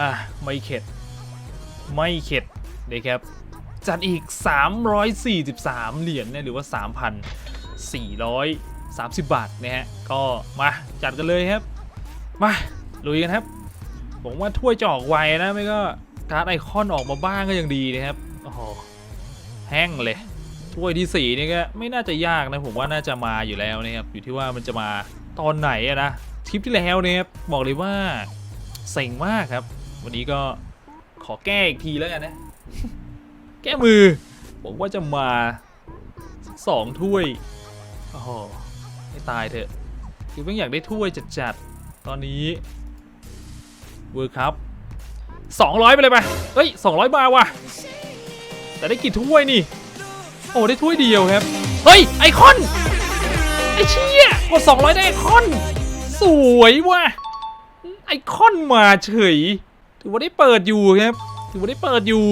อะไม่เข็ด ไม่เข็ดนะครับจัดอีก 343 เหรียญเนี่ยหรือว่า 3,430 บาทนะฮะ ก็มาจัดกันเลยครับ มาลุยกันครับผมว่าถ้วยจะออกไวนะไม่ก็การ์ดไอคอนออกมาบ้างก็ยังดีนะครับโอ้โหแห้งเลย ถ้วยที่สี่นี่ก็ไม่น่าจะยากนะผมว่าน่าจะมาอยู่แล้วนะครับอยู่ที่ว่ามันจะมาตอนไหนอะนะทริปที่แล้วเนี่ยบบอกเลยว่าเซ็งมากครับ วันนี้ก็ขอแก้อีกทีแล้วกันนะ แก้มือ ผมว่าจะมาสักสองถ้วยโอ้โหไม่ตายเถอะคือเพิ่งอยากได้ถ้วยจัดๆ ตอนนี้เวิร์คัพสองร้อยไปเลยไปเฮ้ยสองร้อยบาทว่ะ แต่ได้กี่ถ้วยนี่ โอ้ได้ถ้วยเดียวครับ เฮ้ย ไอคอน ไอเชี่ยกด200ได้ไอคอน สวยว่ะ ไอคอนมาเฉย ถือว่าได้เปิดอยู่ครับถือว่าได้เปิดอยู่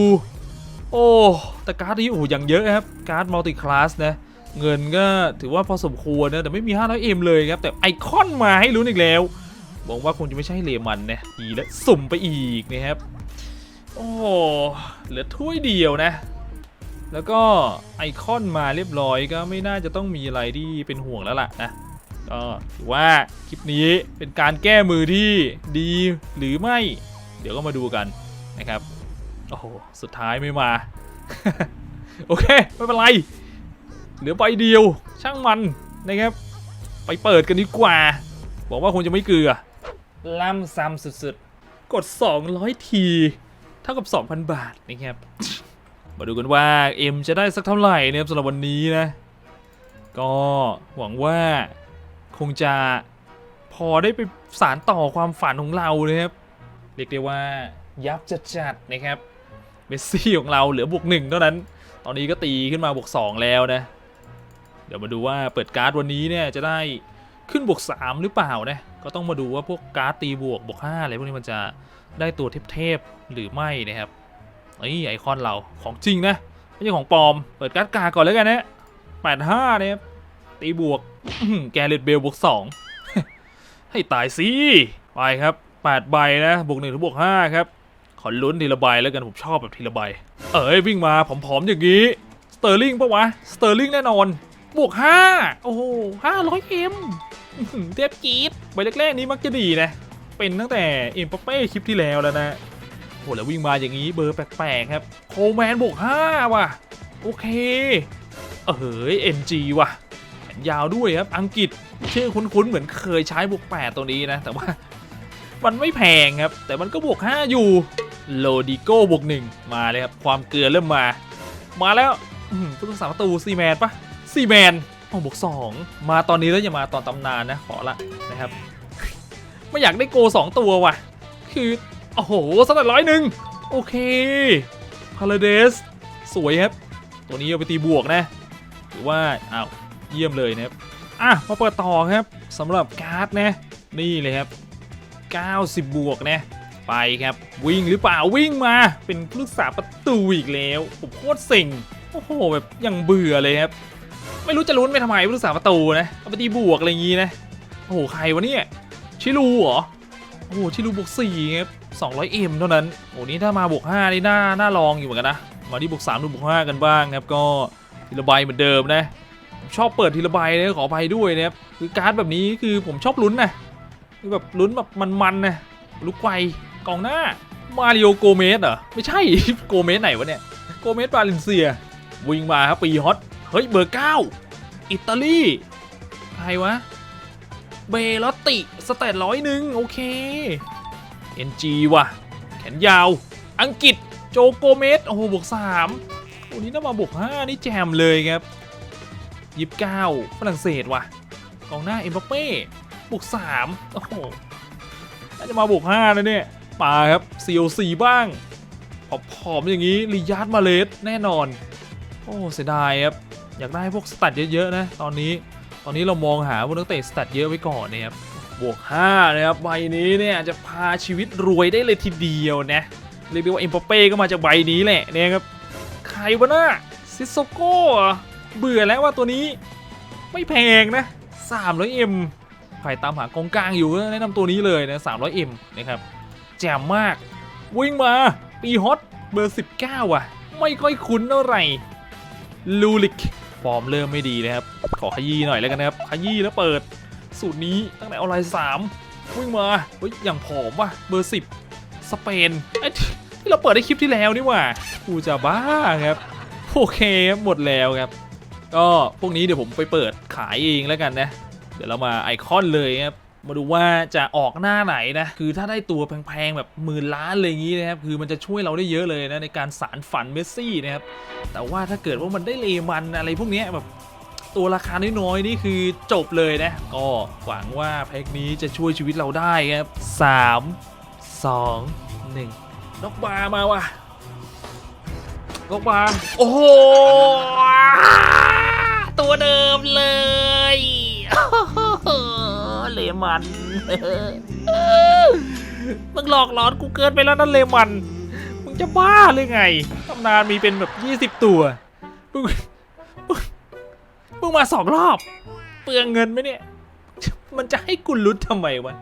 โอ้แต่การ์ดนี้โอ้โหอย่างเยอะครับการ์ดมัลติคลาสนะเงินก็ถือว่าพอสมควรนะแต่ไม่มี 500M เลยครับ แต่ไอคอนมาให้ลุ้อีกแล้วบอกว่าคงจะไม่ใช่เลมันนะอีแล้วสุ่มไปอีกนะครับ โอ้เหลือถ้วยเดียวนะ แล้วก็ไอคอนมาเรียบร้อยก็ไม่น่าจะต้องมีอะไรที่เป็นห่วงแล้วล่ะนะก็ถือว่าคลิปนี้เป็นการแก้มือที่ดีหรือไม่ เดี๋ยวก็มาดูกันนะครับ โอ้โห สุดท้ายไม่มา โอเค ไม่เป็นไร เหลือใบเดียวช่างมันนะครับ ไปเปิดกันดีกว่า บอกว่าคงจะไม่เกลือล่ำซ้ำสุดๆ กด 200 ที เท่ากับ 2,000 บาทนะครับ มาดูกันว่า เอ็มจะได้สักเท่าไหร่นะครับสำหรับวันนี้นะ ก็หวังว่าคงจะพอได้ไปสารต่อความฝันของเรานะครับ เรียกได้ว่ายับจัดจัดๆนะครับเมสซี่ของเราเหลือบวกหนึ่งเท่านั้น ตอนนี้ก็ตีขึ้นมาบวกสองแล้วนะ เดี๋ยวมาดูว่าเปิดการ์ดวันนี้เนี่ยจะได้ขึ้นบวกสามหรือเปล่านะ ก็ต้องมาดูว่าพวกการ์ดตีบวกบวกห้าอะไรพวกนี้มันจะได้ตัวเทพๆหรือไม่นะครับไอ้ไอคอนเราของจริงนะไม่ใช่ของปลอม เปิดการ์ดกาก่อนแล้วกันนะแปดห้าเนี่ยตีบวกแกเรตเบลบวกสองให้ตายสิไปครับ แปดใบนะบวกหนึ่งถึงบวกห้าครับขอลุ้นทีละใบแล้วกันผมชอบแบบทีละใบ เอ้ยวิ่งมาผอมๆอย่างนี้สเตอร์ลิงปะวะสเตอร์ลิงแน่นอนบวกห้าโอ้โหห้าร้อยเอ็มเทพจี๊ดใบแรกๆนี้มักจะดีนะ เป็นตั้งแต่เอ็มปเป้คลิปที่แล้วแล้วนะโหแล้ววิ่งมาอย่างนี้เบอร์แปลกๆครับโคแมนบวก5ว่ะโอเคเออเฮ้ย MG ว่ะแขนยาวด้วยครับอังกฤษชื่อคุ้นๆเหมือนเคยใช้บวก8ตัวนี้นะ แต่ว่า มันไม่แพงครับ แต่มันก็บวก 5 อยู่โลดิโก้บวก1มาเลยครับ ความเกลือเริ่มมา มาแล้วอื้อหือผู้รักษาประตูซีแมนปะซีแมนโอ้บวก2มาตอนนี้แล้วอย่ามาตอนตำนานนะขอละนะครับ ไม่อยากได้โก2ตัวว่ะ คือโอ้โหสักร้อยหนึ่งโอเคพาราเดสสวยครับ ตัวนี้เอาไปตีบวกนะหรือว่าอ้าวเยี่ยมเลยนะครับอะมาเปิดต่อครับสำหรับการ์ดนะนี่เลยครับ 90 บวกนะ ไปครับ วิ่งหรือเปล่าวิ่งมาเป็นผู้รักษาประตูอีกแล้วผมโคตรเซ็งโอ้โหแบบยังเบื่อเลยครับ ไม่รู้จะลุ้นไปทำไมผู้รักษาประตูนะเอาไปตีบวกอะไรอย่างงี้นะโอ้โหใครวะเนี่ยชิลูเหรอโอ้โหชิลูบวก4ครับ 200M เท่านั้นโอ้นี่ถ้ามาบวก5นี่น่าน่าลองอยู่เหมือนกันนะมาที่บวก3ดูบวก5กันบ้างครับก็ทีละใบเหมือนเดิมนะชอบเปิดทีละใบเลยขออภัยด้วยนะครับคือการ์ดแบบนี้คือผมชอบลุ้นนะ คือแบบลุ้นแบบมันๆนะลุกไวกองหน้า มาริโอโกเมสเหรอ ไม่ใช่ โกเมสไหนวะเนี่ย โกเมสบาเลนเซีย วิ่งมาครับปีฮอต เฮ้ย เบอร์9อิตาลี ใครวะ เบลอติ สเตตร้อยหนึ่งโอเค NG ว่ะ แขนยาว อังกฤษ โจโกเมส โอ้โห บวก3โอ้นี้น่ามาบวก5นี่แจมเลยครับยิบเก้าฝรั่งเศสว่ะกองหน้าเอ็มบัปเป้ บวก3โอ้โหน่าจะมาบวก5นะเลยเนี่ยมาครับ COC บ้างผอมๆอย่างนี้ลียาร์ดมาเลสแน่นอน โอ้เสียดายครับ อยากได้พวกสตัดเยอะๆนะ ตอนนี้ตอนนี้เรามองหาพวกนักเตะสตัดเยอะไว้ก่อนนะครับบวก5นะครับใบนี้เนี่ยจะพาชีวิตรวยได้เลยทีเดียวนะเรียกได้ว่าเอ็มปเป้ก็มาจากใบนี้แหละเนี่ยครับใครวะน่าซิโซโก้เบื่อแล้วว่าตัวนี้ไม่แพงนะ 300M ใครตามหากองกลางอยู่แนะนำตัวนี้เลยนะ 300M นะครับแจ่มมาก วิ่งมา ปีฮอตเบอร์ 19 ว่ะ ไม่ค่อยคุ้นเท่าไหร่ลูลิกฟอร์มเริ่มไม่ดีนะครับ ขอขยี้หน่อยแล้วกันนะครับ ขยี้แล้วเปิด สูตรนี้ตั้งแต่ออนไลน์สามวิ่งมาเฮ้ยอย่างผอมว่ะเบอร์ 10 สเปนไอ้ที่เราเปิดในคลิปที่แล้วนี่ว่ากูจะบ้าครับโอเคหมดแล้วครับก็พวกนี้เดี๋ยวผมไปเปิดขายเองแล้วกันนะ เดี๋ยวเรามาไอคอนเลยครับมาดูว่าจะออกหน้าไหนนะ คือถ้าได้ตัวแพงๆแบบหมื่นล้านเลยอย่างนี้นะครับ คือมันจะช่วยเราได้เยอะเลยนะในการสารฝันเมสซี่นะครับ แต่ว่าถ้าเกิดว่ามันได้เลมันอะไรพวกนี้แบบตัวราคาน้อยๆนี่คือจบเลยนะ ก็หวังว่าแพ็กนี้จะช่วยชีวิตเราได้ครับสามสองหนึ่งนกบามาว่ะนกบาโอ้โหตัวเดิมเลย เลมันมึงหลอกหลอนกูเกินไปแล้วนั่นเลมัน มึงจะบ้าหรือไงตำนานมีเป็นแบบ20ตัวมึงมึงมาสองรอบ เปลืองเงินไหมเนี่ย มันจะให้กูลุ้นทำไมวะ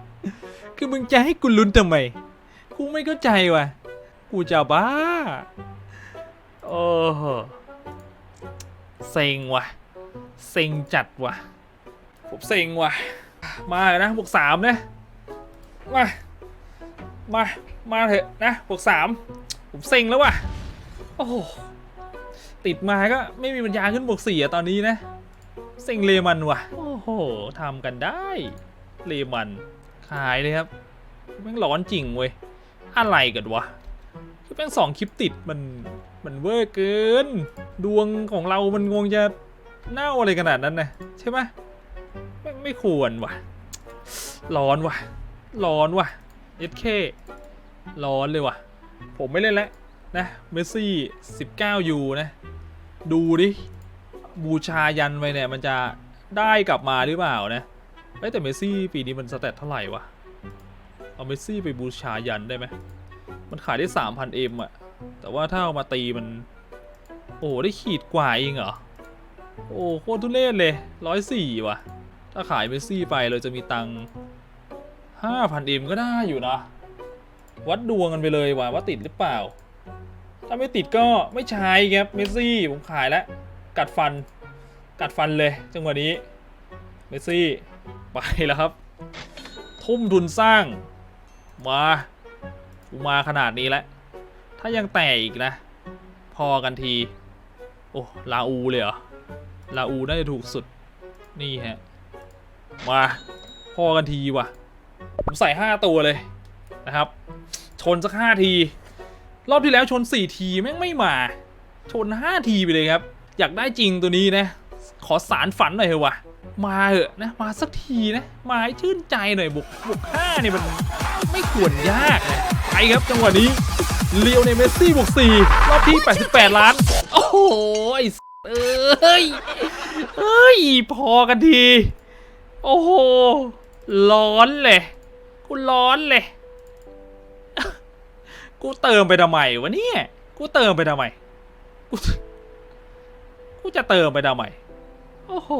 คือมึงจะให้กูลุ้นทำไม กูไม่เข้าใจวะ กูจะบ้า โอ้โหเซ็งวะเซ็งจัดว่ะ ผมเซ็งว่ะ มาเถอะนะบวกสามนะ มา มา มาเถอะนะบวกสามผมเซ็งแล้วว่ะ โอ้โหติดมาก็ไม่มีปัญญาขึ้นบวกสี่อะตอนนี้นะเซ็งเลมันว่ะ โอ้โหทำกันได้เลมันขายเลยครับแม่งร้อนจริงเว้ย อะไรกันวะคือแม่งสองคลิปติดมันมันเวอร์เกิน ดวงของเรามันงงจะเน่าอะไรขนาดนั้นนะใช่ไหม ไม่ควรว่ะ ร้อนว่ะ ร้อนว่ะเอสเคร้อนเลยว่ะ ผมไม่เล่นแล้วนะเมสซี่ 19ยูนะ ดูดิ บูชายันไปเนี่ย มันจะได้กลับมาหรือเปล่านะเอ้ยแต่เมสซี่ปีนี้มันสเตตเท่าไหร่วะ เอาเมสซี่ไปบูชายันได้ไหม มันขายได้3,000เอ็มอะแต่ว่าถ้าเอามาตีมัน โอ้ได้ขีดกว่าเองเหรอ โอ้โคตรทุเรศเลยร้อยสี่ว่ะ ถ้าขายเมสซี่ไปเราจะมีตังห้าพันเอ็มก็ได้อยู่นะ วัดดวงกันไปเลยว่ะว่าติดหรือเปล่า ถ้าไม่ติดก็ไม่ใช้ครับเมสซี่ผมขายแล้วกัดฟัน กัดฟันเลย จังหวะนี้เมสซี่ไปแล้วครับ ทุ่มทุนสร้าง มากูมาขนาดนี้แล้ว ถ้ายังแตกอีกนะ พอกันที โอ้ลาอูเลยเหรอลาอูน่าจะถูกสุดนี่ฮะ มาพอกันทีว่ะ ผมใส่ 5 ตัวเลยนะครับ ชนสัก 5 ที รอบที่แล้วชน 4 ทีแม่งไม่มา ชน 5 ทีไปเลยครับ อยากได้จริงตัวนี้นะ ขอสารฝันหน่อยเถอะวะมาเหอะนะ มาสักทีนะ มาให้ชื่นใจหน่อยบุกบุกห้าเนี่ยมันไม่ควรยากนะไปครับจังหวะนี้เลียวในเมสซี่บวก4รอบที่ 88 ล้าน โอ้โหไอ้เอ้ยเอ้ย พอกันที โอ้โห ร้อนเลย กูร้อนเลย กูเติมไปทำไมวะเนี่ย กูเติมไปทำไม กู กูจะเติมไปทำไม โอ้โห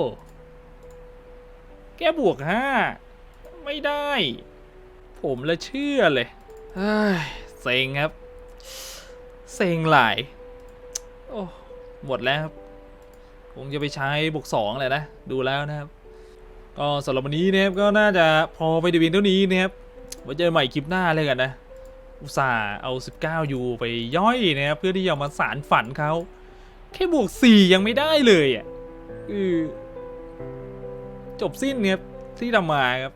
แกบวกห้า ไม่ได้ ผมละเชื่อเลยเฮ้ยเซ็งครับ เซ็งหลาย โอ้ หมดแล้วครับ คงจะไปใช้บวกสองเลยนะ ดูแล้วนะครับ ก็สำหรับวันนี้นะครับก็น่าจะพอไปดีเพียงเท่านี้นะครับไว้เจอใหม่คลิปหน้าเลยกันนะ อุตส่าห์เอา 19ยูไปย่อยนะครับเพื่อที่จะมาสารฝันเขาแค่บวก 4 ยังไม่ได้เลยอะคือจบสิ้นเนี่ยที่ทำมาครับ